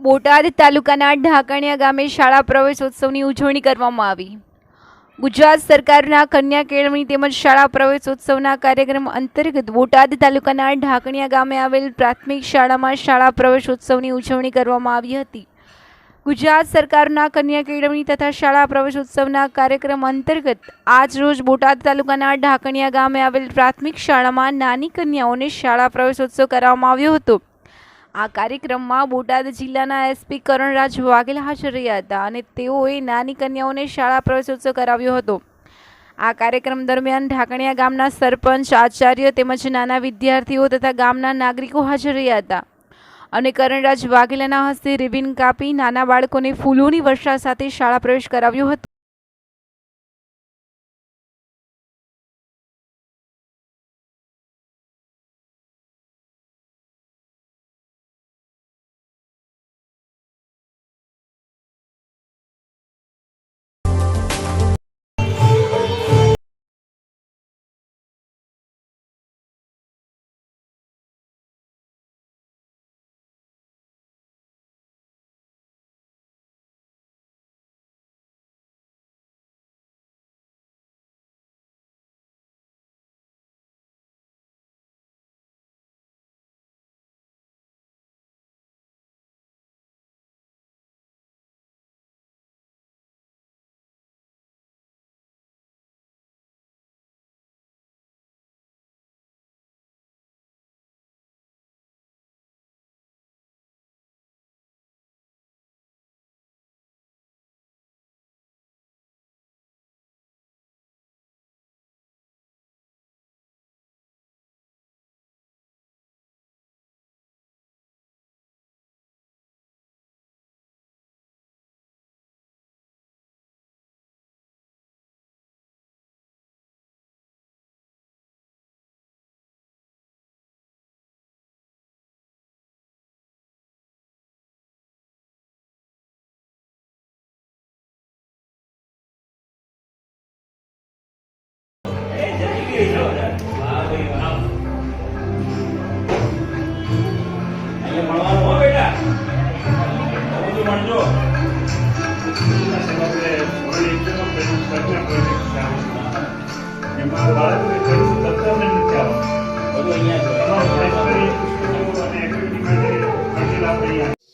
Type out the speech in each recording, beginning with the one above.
બોટાદ તાલુકાના ઢાકણિયા ગામે શાળા પ્રવેશોત્સવની ઉજવણી કરવામાં આવી. ગુજરાત સરકારના કન્યા કેળવણી તેમજ શાળા પ્રવેશોત્સવના કાર્યક્રમ અંતર્ગત બોટાદ તાલુકાના ઢાકણિયા ગામે આવેલ પ્રાથમિક શાળામાં શાળા પ્રવેશોત્સવની ઉજવણી કરવામાં આવી હતી. ગુજરાત સરકારના કન્યા કેળવણી તથા શાળા પ્રવેશોત્સવના કાર્યક્રમ અંતર્ગત આજ રોજ બોટાદ તાલુકાના ઢાકણિયા ગામે આવેલ પ્રાથમિક શાળામાં નાની કન્યાઓને શાળા પ્રવેશોત્સવ કરવામાં આવ્યો હતો. આ કાર્યક્રમમાં બોટાદ જિલ્લાના એસપી કરણરાજ વાઘેલા હાજર રહ્યા હતા અને તેઓએ નાની કન્યાઓને શાળા પ્રવેશોત્સવ કરાવ્યો હતો. આ કાર્યક્રમ દરમિયાન ઢાકણિયા ગામના સરપંચ, આચાર્ય તેમજ નાના વિદ્યાર્થીઓ તથા ગામના નાગરિકો હાજર રહ્યા હતા. અને કરણરાજ વાઘેલાના હસ્તે રિબિન કાપી નાના બાળકોને ફૂલોની વર્ષા સાથે શાળા પ્રવેશ કરાવ્યો હતો.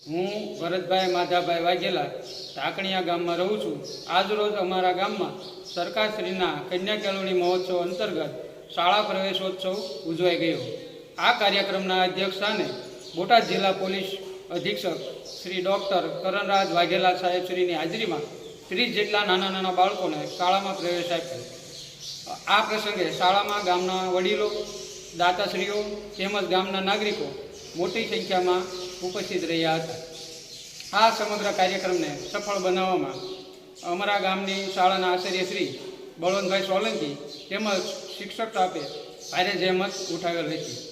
હું ભરતભાઈ માધાભાઈ વાઘેલા ટાકણીયા ગામમાં રહું છું. આજરોજ અમારા ગામમાં સરકારશ્રીના કન્યા કેળવણી મહોત્સવ અંતર્ગત શાળા પ્રવેશોત્સવ ઉજવાઈ ગયો. આ કાર્યક્રમના અધ્યક્ષ સ્થાને બોટાદ જિલ્લા પોલીસ અધિક્ષક શ્રી ડૉક્ટર કરણરાજ વાઘેલા સાહેબશ્રીની હાજરીમાં ત્રીસ જેટલા નાના નાના બાળકોને શાળામાં પ્રવેશ આપ્યો. આ પ્રસંગે શાળામાં ગામના વડીલો, દાતાશ્રીઓ તેમજ ગામના નાગરિકો મોટી સંખ્યામાં ઉપસ્થિત રહ્યા હતા. આ સમગ્ર કાર્યક્રમને સફળ બનાવવામાં અમારા ગામની શાળાના આચાર્ય શ્રી બળવંતભાઈ સોલંકી તેમજ શિક્ષક સ્ટાફે ભારે જહેમત ઉઠાવેલ હતી.